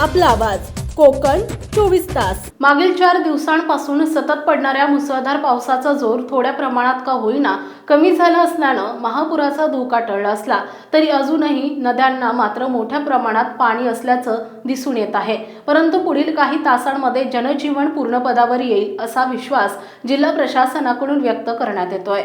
आपला आवाज. कोकण चोवीस तास. मागील चार दिवसांपासून सतत पडणाऱ्या मुसळधार पावसाचा जोर थोड्या प्रमाणात का होईना कमी झाला असल्यानं महापुराचा धोका टळला असला तरी अजूनही नद्यांना मात्र मोठ्या प्रमाणात पाणी असल्याचं दिसून येत आहे. परंतु पुढील काही तासांमध्ये जनजीवन पूर्णपदावर येईल असा विश्वास जिल्हा प्रशासनाकडून व्यक्त करण्यात येतोय.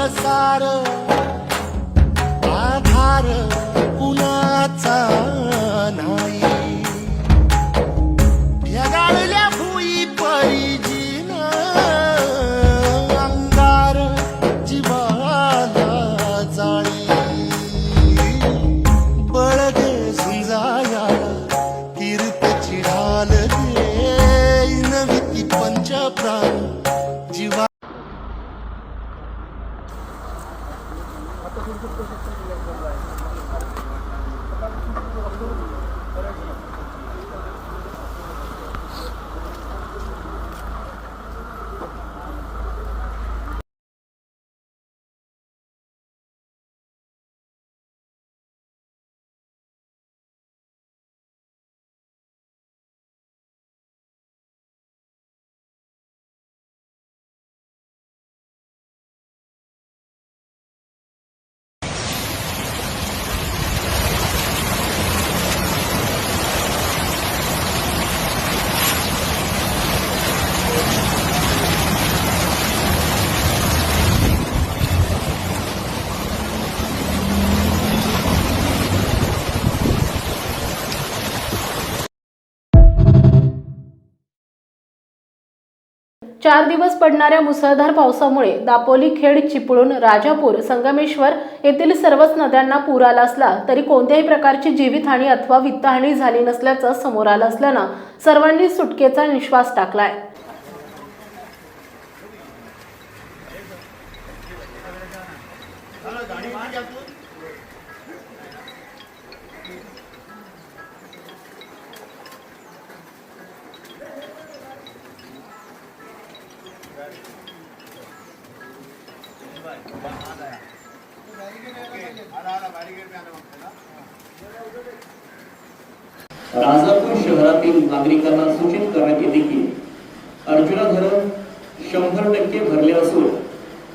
dançaram. Thank you. चार दिवस पडणाऱ्या मुसळधार पावसामुळे दापोली खेड चिपळूण राजापूर संगमेश्वर येथील सर्वच नद्यांना पूर आला असला तरी कोणत्याही प्रकारची जीवितहानी अथवा वित्तहानी झाली नसल्याचं समोर आलं असल्यानं सर्वांनी सुटकेचा निश्वास टाकलाय. राजापूर शहरातील नागरिकांना सूचित करण्यात येते की अर्जुना धरण शंभर टक्के भरले असून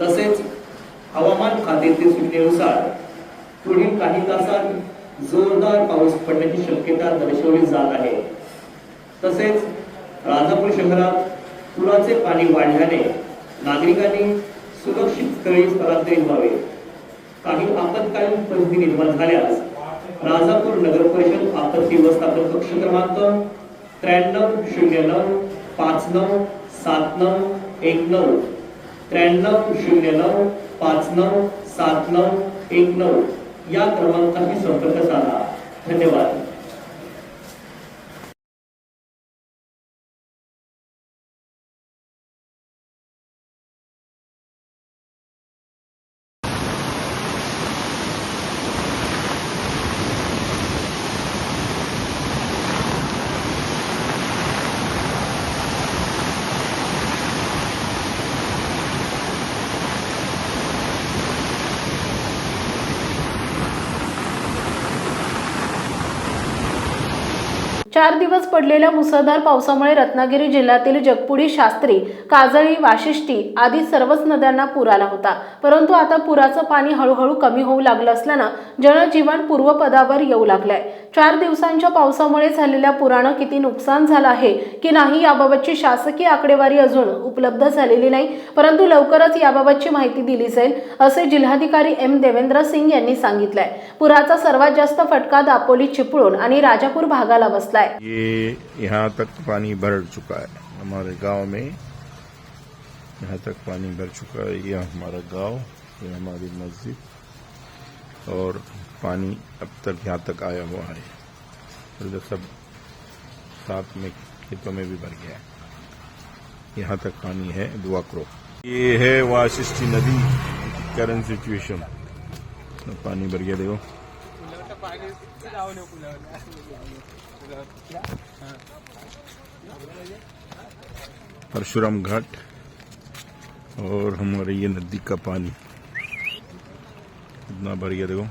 तसेच हवामान खात्याच्या सूचनेनुसार पुढील काही तासात जोरदार पाऊस पडण्याची शक्यता दर्शवली जात आहे. तसेच राजापूर शहरात पुराचे पाणी वाढल्याने नागरिकांनी सुरक्षित स्थळी स्थलांतरित व्हावे. काही आपत्कालीन परिस्थिती निर्माण झाल्यास राजापूर नगर परिषद आपत्ती व्यवस्थापन कक्ष क्रमांक त्र्याण्णव शून्य नऊ पाच नऊ सात नऊ एक नऊ. त्र्याण्णव शून्य नऊ पाच नऊ सात नऊ एक नऊ. या क्रमांकाशी संपर्क साधा. धन्यवाद. चार दिवस पडलेल्या मुसळधार पावसामुळे रत्नागिरी जिल्ह्यातील जगपुडी शास्त्री काजळी वाशिष्ठी आदी सर्वच नद्यांना पूर आला होता. परंतु आता पुराचं पाणी हळूहळू कमी होऊ लागलं असल्यानं जनजीवन पूर्वपदावर येऊ लागलंय. चार दिवसांच्या पावसामुळे झालेल्या पुरानं किती नुकसान झालं आहे की नाही याबाबतची शासकीय आकडेवारी अजून उपलब्ध झालेली नाही परंतु लवकरच याबाबतची माहिती दिली जाईल असे जिल्हाधिकारी एम. देवेंद्र सिंग यांनी सांगितलंय. पुराचा सर्वात जास्त फटका दापोली चिपळूण आणि राजापूर भागाला बसलाय. ये यहाँ तक पानी भर चुका है हमारे गांव में यहाँ तक पानी भर चुका है ये हमारा गांव ये हमारी मस्जिद। और पानी अब तक यहाँ तक आया हुआ है। और इधर सब साथ में खेतों में भी भर गया है। यहाँ तक पानी है, दुआ करो। ये है वाशिष्ठी नदी करंट सिचुएशन पानी भर गया, देखो। परशुराम घाट और हमारे ये नदी का पानी। कितना भर गया देखो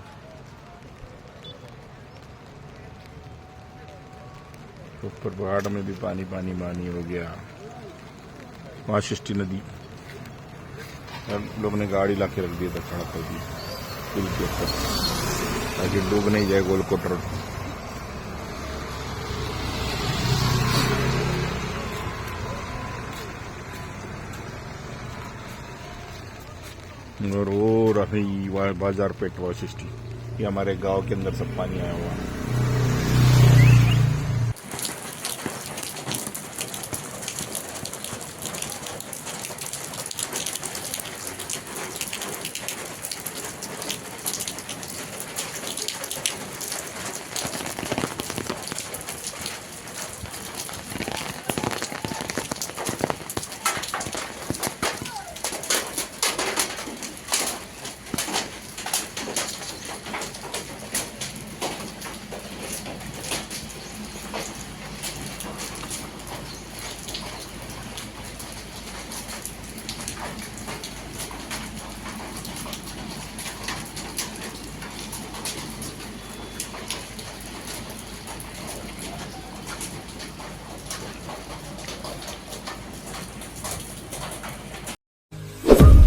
ऊपर पहाड़ में भी पानी पानी पानी हो गया वाशिष्ठी नदी लोग ने गाड़ी ला के रख दिया था खड़ा कर दी पुल के ऊपर। ताकि डूब नहीं जाए गोलकोट रोड। और वो रही वा- बाजार पेट ये हमारे गांव के अंदर सब पानी आया हुआ है.